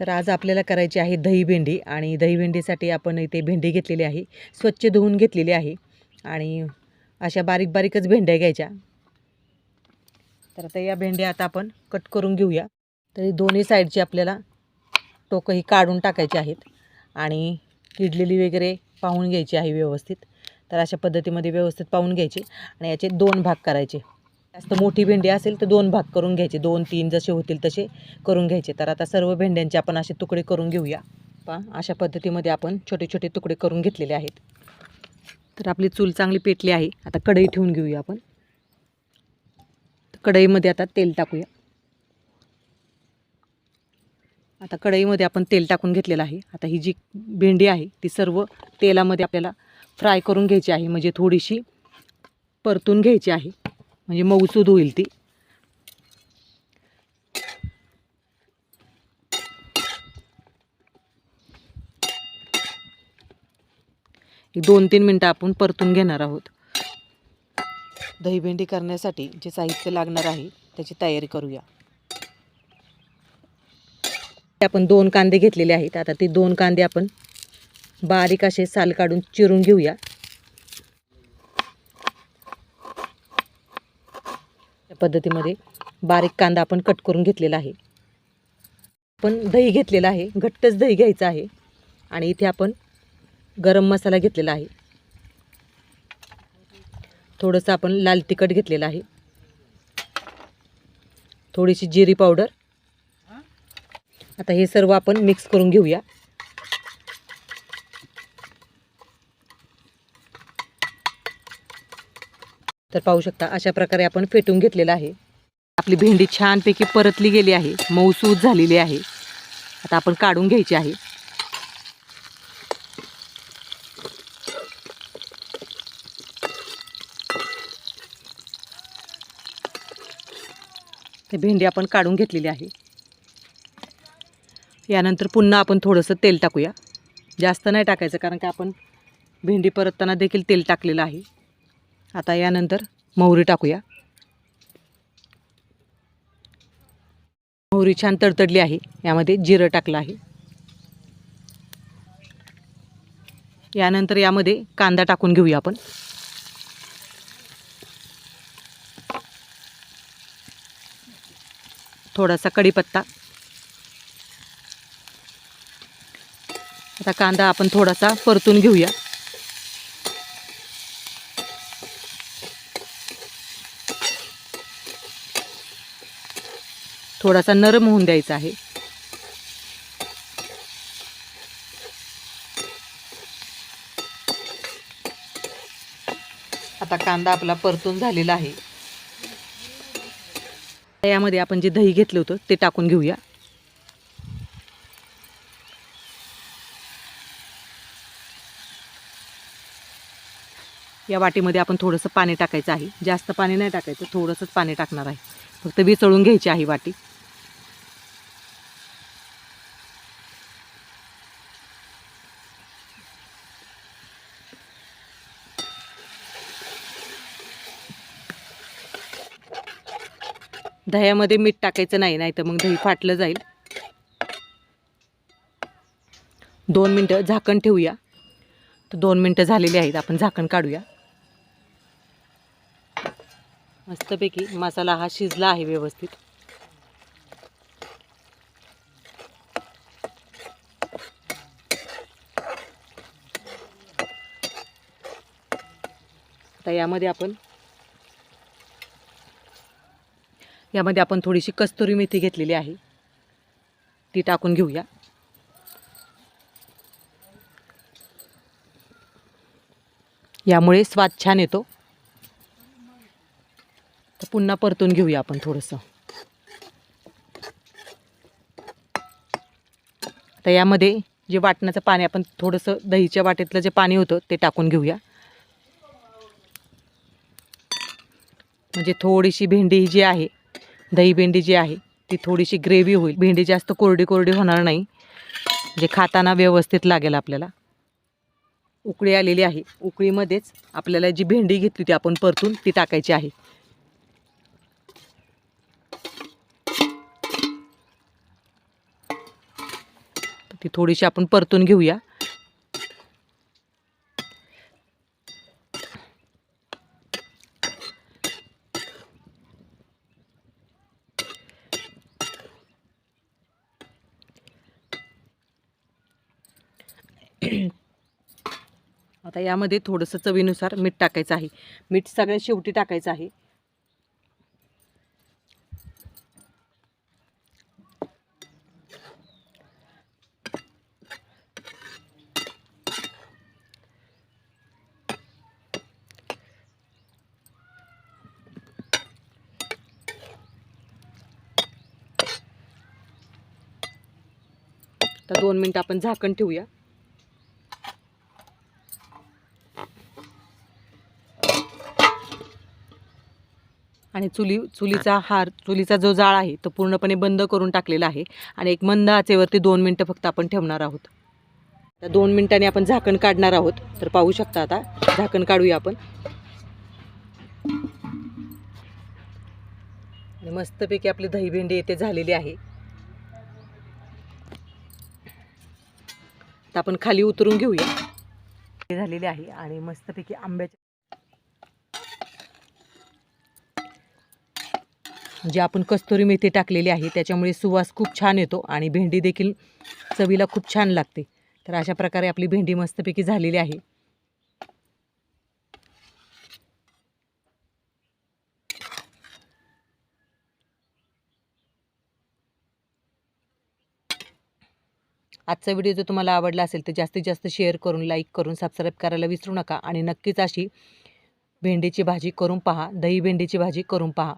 तर आज आपल्याला करायची आहे दही भेंडी आणि दही भेंडीसाठी आपण इथे भेंडी घेतलेली आहे स्वच्छ धुवून घेतलेली आहे आणि अशा बारीक बारीकच भेंड्या घ्यायच्या. तर आता या भेंड्या आता आपण कट करून घेऊया. तरी दोन्ही साईडची आपल्याला टोकं ही काढून टाकायची आहेत आणि किडलेली वगैरे पाहून घ्यायची आहे व्यवस्थित. तर अशा पद्धतीमध्ये व्यवस्थित पाहून घ्यायची आणि याचे दोन भाग करायचे. जास्त मोठी भेंडी असेल तर दोन भाग करून घ्यायचे. दोन तीन जसे होतील तसे करून घ्यायचे. तर आता सर्व भेंड्यांचे आपण असे तुकडे करून घेऊया. पहा अशा पद्धतीमध्ये आपण छोटे छोटे तुकडे करून घेतलेले आहेत. तर आपली चूल चांगली पेटली आहे. आता कढई ठेवून घेऊया आपण. कढईमध्ये आता तेल टाकूया. आता कढईमध्ये आपण तेल टाकून घेतलेलं आहे. आता ही जी भेंडी आहे ती सर्व तेलामध्ये आपल्याला फ्राय करून घ्यायची आहे. म्हणजे थोडीशी परतून घ्यायची आहे. म्हणजे मऊसूद होईल ती. एक दोन तीन मिनटं आपण परतून घेणार आहोत. दहीभेंडी करण्यासाठी जे साहित्य लागणार आहे त्याची तयारी करूया. आपण दोन कांदे घेतलेले आहेत. आता ते दोन कांदे आपण बारीक असे साल काढून चिरून घेऊया. पद्धतीमध्ये बारीक कांदा आपण कट करून घेतलेला आहे. आपण दही घेतलेलं आहे. घट्टच दही घ्यायचं आहे. आणि इथे आपण गरम मसाला घेतलेला आहे. थोडंसं आपण लाल तिखट घेतलेलं आहे. थोडीशी जिरी पावडर. आता हे सर्व आपण मिक्स करून घेऊया. तर पाहू शकता अशा प्रकारे आपण फेटून घेतलेलं आहे. आपली भेंडी छानपैकी परतली गेली आहे मऊसूद झालेली आहे. आता आपण काढून घ्यायची आहे. ते भेंडी आपण काढून घेतलेली आहे. यानंतर पुन्हा आपण थोडंसं तेल टाकूया. जास्त नाही टाकायचं कारण की आपण भेंडी परतताना देखील तेल टाकलेलं आहे. आता यानंतर मोहरी टाकूया. मोहरी छान तडतडली आहे. यामध्ये जिरं टाकलं आहे. यानंतर यामध्ये कांदा टाकून घेऊया आपण. थोडासा कढीपत्ता. आता कांदा आपण थोडासा परतून घेऊया. थोडासा नरम होऊन द्यायचा आहे. आता कांदा आपला परतून झालेला आहे. यामध्ये आपण जे दही घेतलं होतं ते टाकून घेऊया. या वाटीमध्ये आपण थोडंसं पाणी टाकायचं आहे. जास्त पाणी नाही टाकायचं थोडंसंच पाणी टाकणार आहे. फक्त विचळून घ्यायची आहे वाटी. दह्यामध्ये मीठ टाकायचं नाही नाही तर मग दही फाटलं जाईल. दोन मिनटं झाकण ठेवूया. तर दोन मिनटं झालेली आहेत आपण झाकण काढूया. मस्तपैकी मसाला हा शिजला आहे व्यवस्थित. आता यामध्ये आपण यामध्ये आपण थोडीशी कस्तुरी मेथी घेतलेली आहे. ती टाकून घेऊया. यामुळे स्वाद छान येतो. तर पुन्हा परतून घेऊया आपण थोडंसं. तर यामध्ये जे वाटण्याचं पाणी आपण थोडंसं दहीच्या वाटेतलं जे पाणी होतं ते टाकून घेऊया. म्हणजे थोडीशी भेंडी जी आहे दही भेंडी जी आहे ती थोडीशी ग्रेव्ही होईल. भेंडी जास्त कोरडी कोरडी होणार नाही. जे खाताना व्यवस्थित लागेल आपल्याला. उकळी आलेली आहे. उकळीमध्येच आपल्याला जी भेंडी घेतली ती आपण परतून ती टाकायची आहे. ती थोडीशी आपण परतून घेऊया. आता यामध्ये थोडंसं चवीनुसार मीठ टाकायचं आहे. मीठ सगळ्यात शेवटी टाकायचं आहे. तर दोन मिनटं आपण झाकण ठेवूया. आणि चुली चुलीचा हार चुलीचा जो जाळ आहे तो पूर्णपणे बंद करून टाकलेला आहे. आणि एक मंद आचेवरती दोन मिनटं फक्त आपण ठेवणार आहोत. तर दोन मिनिटांनी आपण झाकण काढणार आहोत. तर पाहू शकता आता झाकण काढूया आपण. मस्तपैकी आपली दही भेंडी येथे झालेली आहे. तर आपण खाली उतरून घेऊया. झालेली आहे आणि मस्तपैकी आंब्याच्या जे आपण कस्तुरी मेथी टाकलेली आहे त्याच्यामुळे सुवास खूप छान येतो आणि भेंडी देखील चवीला खूप छान लागते. तर अशा प्रकारे आपली भेंडी मस्तपैकी झालेली आहे. आजचा व्हिडिओ जर तुम्हाला आवडला असेल तर जास्तीत जास्त शेअर करून लाईक करून सबस्क्राईब करायला विसरू नका आणि नक्कीच अशी भेंडीची भाजी करून पहा दही भेंडीची भाजी करून पहा.